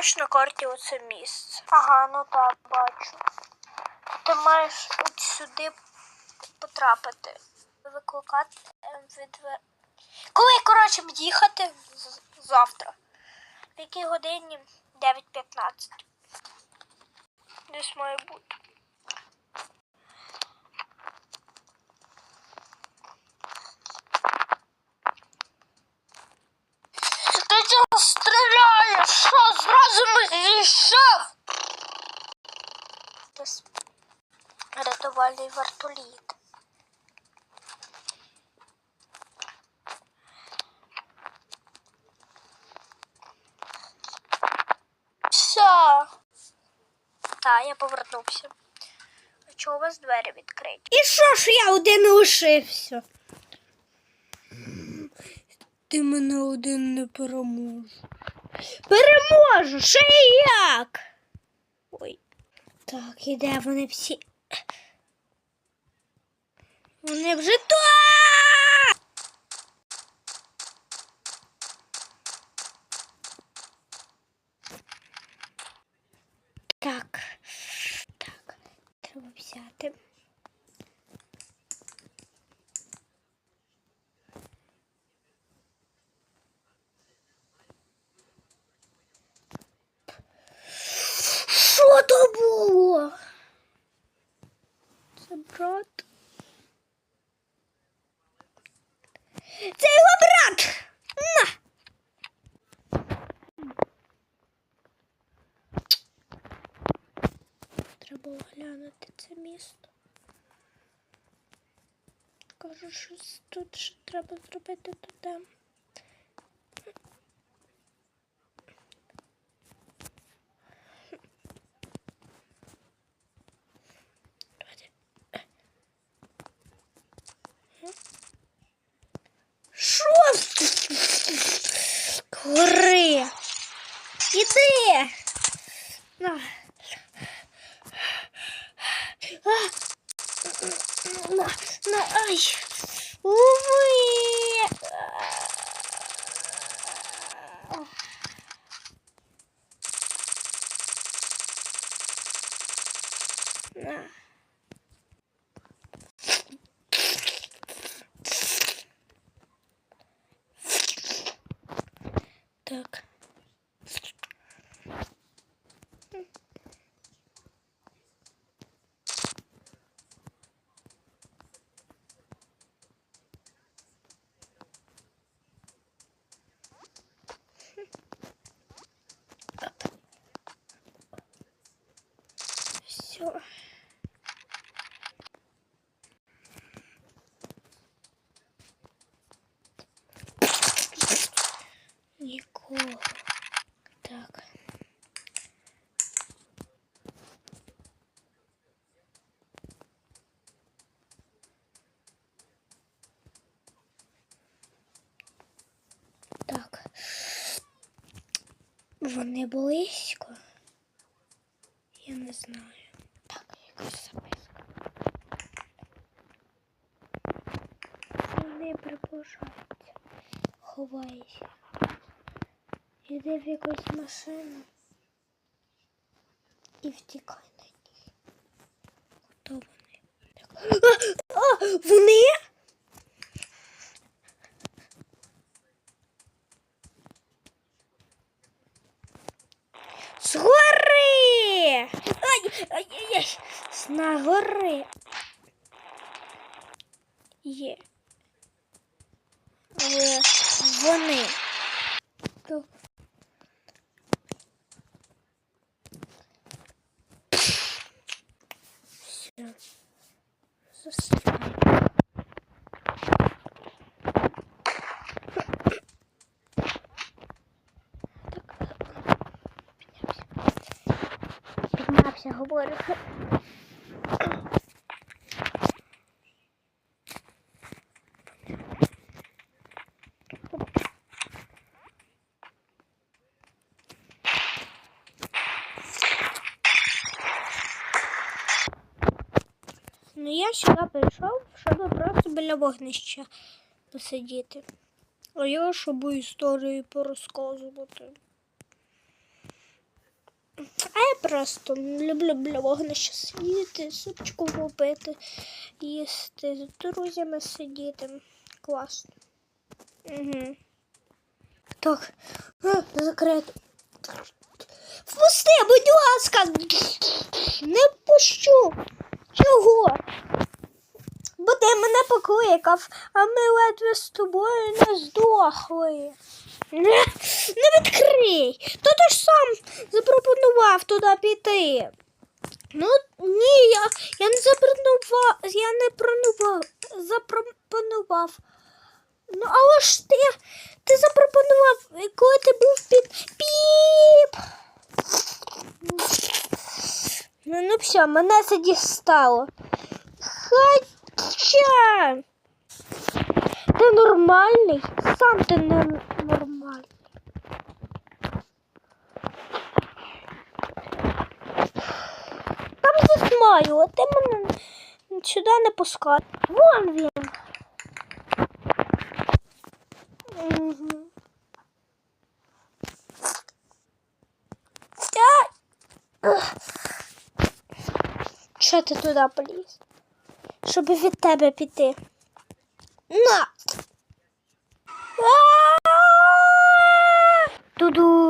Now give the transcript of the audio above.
бачиш на карті оце місце. Ага, ну так, бачу. Ти маєш от сюди потрапити. Викликати відвер... Коли, коротше, їхати завтра? В якій годині? 9.15. Десь має бути. Ти чого стріляєш? Що зразу ми зійшов? Десь рятувальний вертоліт. Все. Так, я повернувся. Чого у вас двері відкриті? І що ж я один лишився? Ти мене один не переможеш. Переможу, ще як? Ой. Так, і де вони всі? Вони вже тут! Так. Так, треба взяти. Що то було? Це брат. Це його брат. На. Треба оглянути це місто. Кажу, що тут ще треба зробити туди. Гори. Іди. На. На. Так. Все. Нікого. Так. Так. Вони близько. Я не знаю. Так, якась записка. Вони приближаються. Ховайся. Іди в якусь машину і втікай на ній. Хто вони? А, а, вони? Згори! Ай, ай, ай, ай. На гори. Є. Але вони. То- Все. Засипай. Піднявся, говорю. Ну я сюди прийшов, щоб просто біля вогнища посидіти. А я щоб історії порозказувати. Просто люблю біля вогнища сидіти, супчику попити, їсти, з друзями сидіти. Класно. Угу. Так, а, закрито. Впусти, будь ласка. Не пущу. Чого? Бо ти мене покликав, а ми ледве з тобою не здохли. Не, не відкрий. То ти ж сам запропонував туди піти. Ну ні, я, я не запропонував, я не пронував, запропонував. Ну, але ж ти, ти запропонував, коли ти був під піп. Ну, ну все, мене це дістало. Хоча ти нормальний, сам ти не нормальний. Там заснаю, а ти мене сюди не пускай. Вон він. Угу. Що ти туди поліз? Щоб від тебе піти. На! А! Туду.